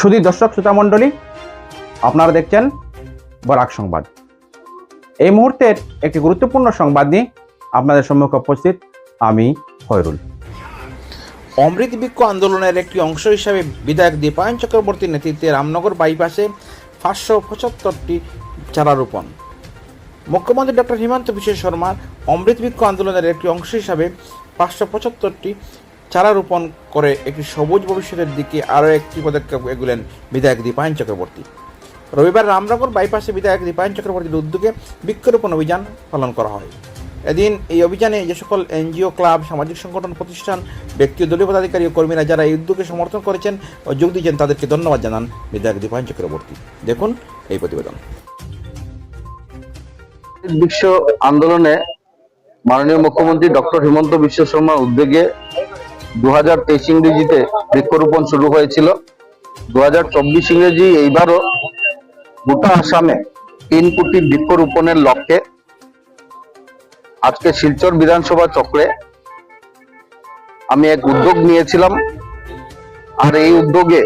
শুধু দর্শক, শ্রোতা মণ্ডলী, আপনারা দেখছেন বরাক সংবাদ। এই মুহূর্তের একটি গুরুত্বপূর্ণ সংবাদ নিয়ে আপনাদের সম্মুখে উপস্থিত আমি হয়রুল অমৃত বৃক্ষ আন্দোলনের একটি অংশ হিসাবে বিধায়ক দীপায়ন চক্রবর্তীর নেতৃত্বে রামনগর বাইপাসে পাঁচশো পঁচাত্তরটি চারা রোপণ মুখ্যমন্ত্রী ডক্টর হিমন্ত বিশ্ব শর্মার অমৃত বৃক্ষ আন্দোলনের একটি অংশ হিসাবে পাঁচশো পঁচাত্তরটি চারা রোপণ করে একটি সবুজ ভবিষ্যতের দিকে আরও একটি পদক্ষেপ এগুলেন বিধায়ক দীপায়ন চক্রবর্তী। রবিবার রামনগর বাইপাসে বিধায়ক দীপায়ন চক্রবর্তীর উদ্যোগে বৃক্ষরোপণ অভিযান পালন করা হয়। এদিন এই অভিযানে যে সকল এনজিও, ক্লাব, সামাজিক সংগঠন, প্রতিষ্ঠান, ব্যক্তি দলীয় পদাধিকারী ও কর্মীরা যারা এই উদ্যোগে সমর্থন করেছেন ও যোগ দিয়েছেন, তাদেরকে ধন্যবাদ জানান বিধায়ক দীপায়ন চক্রবর্তী। দেখুন এই প্রতিবেদন। বিশ্ব আন্দোলনে মাননীয় মুখ্যমন্ত্রী ডক্টর হিমন্ত বিশ্ব শর্মার উদ্যোগে দু হাজার তেইশ ইংরেজিতে বৃক্ষরোপণ শুরু হয়েছিল। দু হাজার চব্বিশ ইংরেজি এইবারও গোটা আসামে তিন কোটি বৃক্ষরোপণের লক্ষ্যে আজকে শিলচর বিধানসভা চক্রে আমি এক উদ্যোগ নিয়েছিলাম। আর এই উদ্যোগে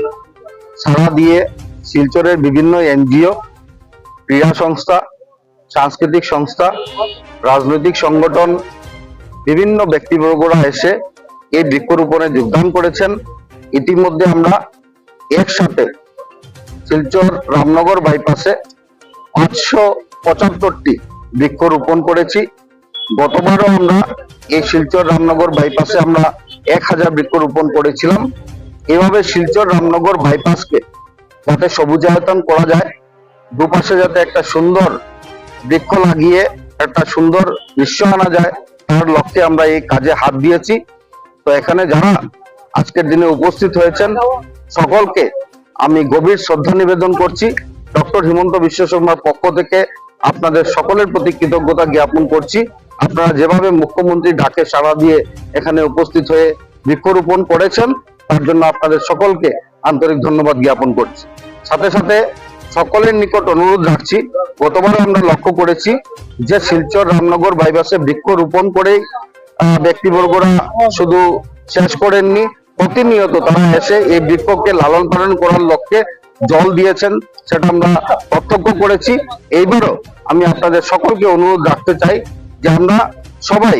সাড়া দিয়ে শিলচরের বিভিন্ন এনজিও, ক্রীড়া সংস্থা, সাংস্কৃতিক সংস্থা, রাজনৈতিক সংগঠন, বিভিন্ন ব্যক্তিবর্গরা এসে এই বৃক্ষরোপণে যোগদান করেছেন। ইতিমধ্যে আমরা একসাথে শিলচর রামনগর বাইপাসে পাঁচশো পঁচাত্তরটি বৃক্ষরোপণ করেছি। গতবারও আমরা এই শিলচর রামনগর বাইপাসে আমরা এক হাজার বৃক্ষরোপণ করেছিলাম। এভাবে শিলচর রামনগর বাইপাসকে যাতে সবুজায়তন করা যায়, দুপাশে যাতে একটা সুন্দর বৃক্ষ লাগিয়ে একটা সুন্দর দৃশ্য আনা যায়, তার লক্ষ্যে আমরা এই কাজে হাত দিয়েছি। তো এখানে যারা আজকের দিনে উপস্থিত হয়েছেন, সকলকে আমি গভীর শ্রদ্ধা নিবেদন করছি। ডক্টর হিমন্ত বিশ্ব শর্মার পক্ষ থেকে আপনাদের সকলের প্রতি কৃতজ্ঞতা জ্ঞাপন করছি। আপনারা যেভাবে মুখ্যমন্ত্রী ডাকে সাড়া দিয়ে এখানে উপস্থিত হয়ে বৃক্ষরোপণ করেছেন, তার জন্য আপনাদের সকলকে আন্তরিক ধন্যবাদ জ্ঞাপন করছি। সাথে সাথে সকলের নিকট অনুরোধ রাখছি গতবার আমরা লক্ষ্য করেছি যে শিলচর রামনগর বাইপাসে বৃক্ষ রোপণ করেই ব্যক্তিবর্গরা শুধু শেষ করেননি, প্রতিনিয়ত তারা এসে এই বৃক্ষকে লালন পালন করার লক্ষ্যে জল দিয়েছেন, সেটা আমরা প্রত্যক্ষ করেছি। এইবারও আমি আপনাদের সকলকে অনুরোধ রাখতে চাই যে আমরা সবাই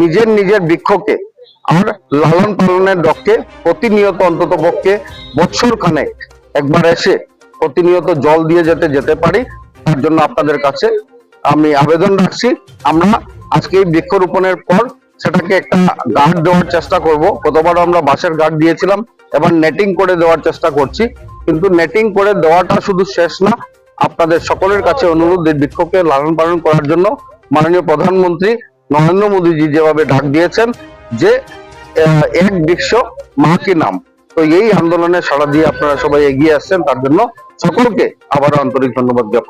নিজের নিজের বৃক্ষকে আর লালন পালনের লক্ষ্যে প্রতিনিয়ত অন্তত পক্ষে বৎসর খানে একবার এসে প্রতিনিয়ত জল দিয়ে যেতে যেতে পারি। তার জন্য আপনাদের কাছে আমি আবেদন রাখছি। আমরা আজকে এই বৃক্ষরোপণের পর সেটাকে একটা গার্ড দেওয়ার চেষ্টা করব। গতবার আমরা বাঁশের গার্ড দিয়েছিলাম, এবার নেটিং করে দেওয়ার চেষ্টা করছি। কিন্তু নেটিং করে দেওয়াটা শুধু শেষ না, আপনাদের সকলের কাছে অনুরোধ, এই বৃক্ষকে লালন পালন করার জন্য মাননীয় প্রধানমন্ত্রী নরেন্দ্র মোদীজি যেভাবে ডাক দিয়েছেন যে এক বৃক্ষ মা কি নাম? তো এই আন্দোলনে সাড়া দিয়ে আপনারা সবাই এগিয়ে আসছেন, তার জন্য সকলকে আবারও আন্তরিক ধন্যবাদ জ্ঞাপন